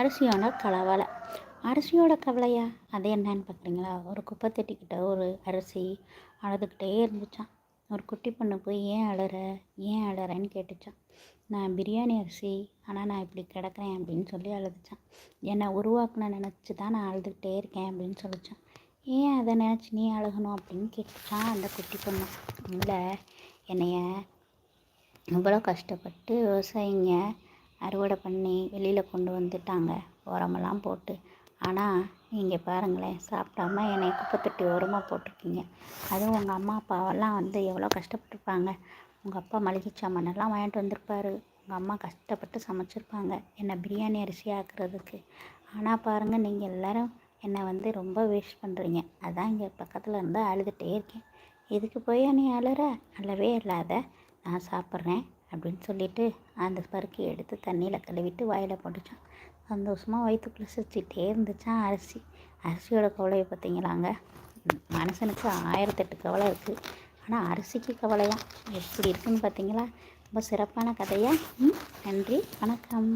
அரிசியோட கலவலை. அரிசியோட கவலையா? அது என்னன்னு பார்க்குறீங்களா? ஒரு குப்பை தட்டிக்கிட்ட ஒரு அரிசி அழுதுகிட்டே இருந்துச்சான் ஒரு குட்டி பொண்ணு போய் ஏன் அழற? ஏன் அழறன்னு கேட்டுச்சான் நான் பிரியாணி அரிசி ஆனால் நான் இப்படி கிடக்கிறேன் அப்படின்னு சொல்லி அழுதுச்சான் என்னை உருவாக்கின நினச்சி தான் நான் அழுதுகிட்டே இருக்கேன் அப்படின்னு சொல்லிச்சான் ஏன் அதை நினச்சி நீ அழுகணும்? அப்படின்னு கேட்டுச்சான் அந்த குட்டி பொண்ணு. இல்லை என்னைய இவ்வளோ கஷ்டப்பட்டு விவசாயிங்க அறுவடை பண்ணி வெளியில் கொண்டு வந்துட்டாங்க. உரமெல்லாம் போட்டு. ஆனால் நீங்கள் பாருங்களேன் சாப்பிடாம என்னை குப்பை உரமாக போட்டிருக்கீங்க. அதுவும் உங்கள் அம்மா அப்பாவெல்லாம் வந்து எவ்வளோ கஷ்டப்பட்டிருப்பாங்க. உங்கள் அப்பா மளிகை சாமானெல்லாம் வாங்கிட்டு வந்திருப்பாரு. உங்கள் அம்மா கஷ்டப்பட்டு சமைச்சிருப்பாங்க. என்னை பிரியாணி அரிசி ஆக்குறதுக்கு. ஆனால் பாருங்கள் நீங்கள் எல்லாரும் என்னை வந்து ரொம்ப வேஸ்ட் பண்ணுறீங்க அதான் இங்கே பக்கத்தில் இருந்து அழுதுகிட்டே இருக்கேன். இதுக்கு போய் நீ அழுற? அழவே இல்லாத நான் சாப்பிட்றேன். அப்படின்னு சொல்லிட்டு அந்த பருக்கி எடுத்து தண்ணியில் கழுவிட்டு வாயில் போட்டுச்சான். சந்தோஷமாக வயிற்றுக்குள்ளே சிரிச்சிட்டே இருந்துச்சான் அரிசி. அரிசியோட கவலையை பார்த்தீங்களாங்க? மனுஷனுக்கு ஆயிரத்தெட்டு கவலை இருக்குது ஆனால் அரிசிக்கு கவலையாக எப்படி இருக்குன்னு பார்த்தீங்களா? ரொம்ப சிறப்பான கதையாக ம், நன்றி. வணக்கம்.